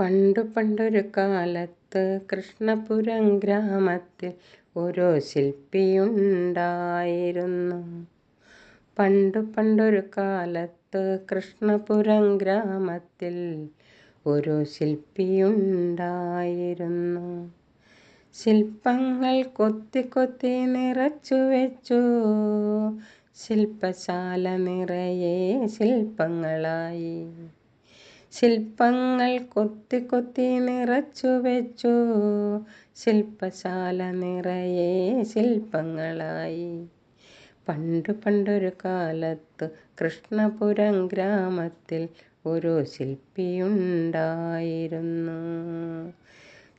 പണ്ടു പണ്ടൊരു കാലത്ത് കൃഷ്ണപുരം ഗ്രാമത്തിൽ ഒരു ശില്പിയുണ്ടായിരുന്നു. പണ്ടു പണ്ടൊരു കാലത്ത് കൃഷ്ണപുരം ഗ്രാമത്തിൽ ഒരു ശില്പിയുണ്ടായിരുന്നു. ശില്പങ്ങൾ കൊത്തി കൊത്തി നിറച്ചു വെച്ചു. ശില്പശാല നിറയെ ശില്പങ്ങളായി. ശില്പങ്ങൾ കൊത്തി കൊത്തി നിറച്ചു വെച്ചു. ശില്പശാല നിറയെ ശില്പങ്ങളായി. പണ്ട് പണ്ടൊരു കാലത്ത് കൃഷ്ണപുരം ഗ്രാമത്തിൽ ഒരു ശില്പിയുണ്ടായിരുന്നു.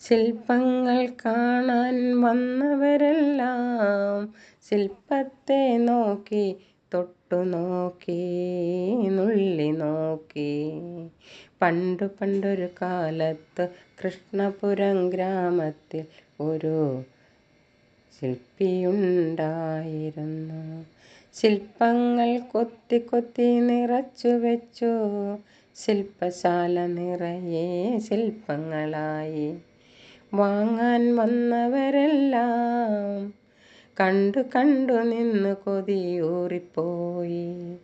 ശില്പങ്ങൾ കാണാൻ വന്നവരെല്ലാം ശില്പത്തെ നോക്കി തൊട്ടു നോക്കി നുള്ളി നോക്കി. പണ്ടു പണ്ടൊരു കാലത്ത് കൃഷ്ണപുരം ഗ്രാമത്തിൽ ഒരു ശില്പിയുണ്ടായിരുന്നു. ശില്പങ്ങൾ കൊത്തി കൊത്തി നിറച്ചു വെച്ചു. ശില്പശാല നിറയെ ശില്പങ്ങളായി. വാങ്ങാൻ വന്നവരെല്ലാം കണ്ടു കണ്ടു നിന്ന് കൊതിയൂറിപ്പോയി.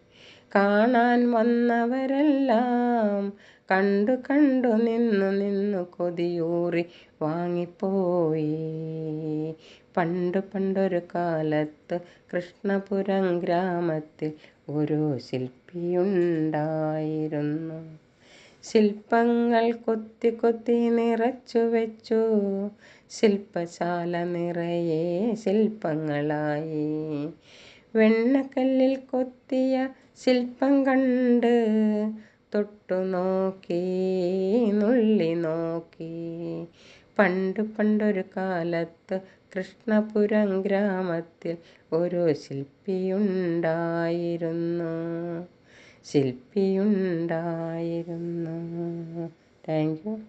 കാണാൻ വന്നവരെല്ലാം കണ്ടു കണ്ടു നിന്നു നിന്നു കൊതിയൂറി വാങ്ങിപ്പോയി. പണ്ട് പണ്ടൊരു കാലത്ത് കൃഷ്ണപുരം ഗ്രാമത്തിൽ ഒരു ശില്പിയുണ്ടായിരുന്നു. ശില്പങ്ങൾ കൊത്തി കൊത്തി നിറച്ചു വെച്ചു. ശില്പശാല നിറയെ ശില്പങ്ങളായി. വെണ്ണക്കല്ലിൽ കൊത്തിയ ശില്പം കണ്ട് തൊട്ടു നോക്കി നുള്ളി നോക്കി. പണ്ട് പണ്ടൊരു കാലത്ത് കൃഷ്ണപുരം ഗ്രാമത്തിൽ ഒരു ശില്പിയുണ്ടായിരുന്നു. ശില്പിയുണ്ടായിരുന്നു. Thank you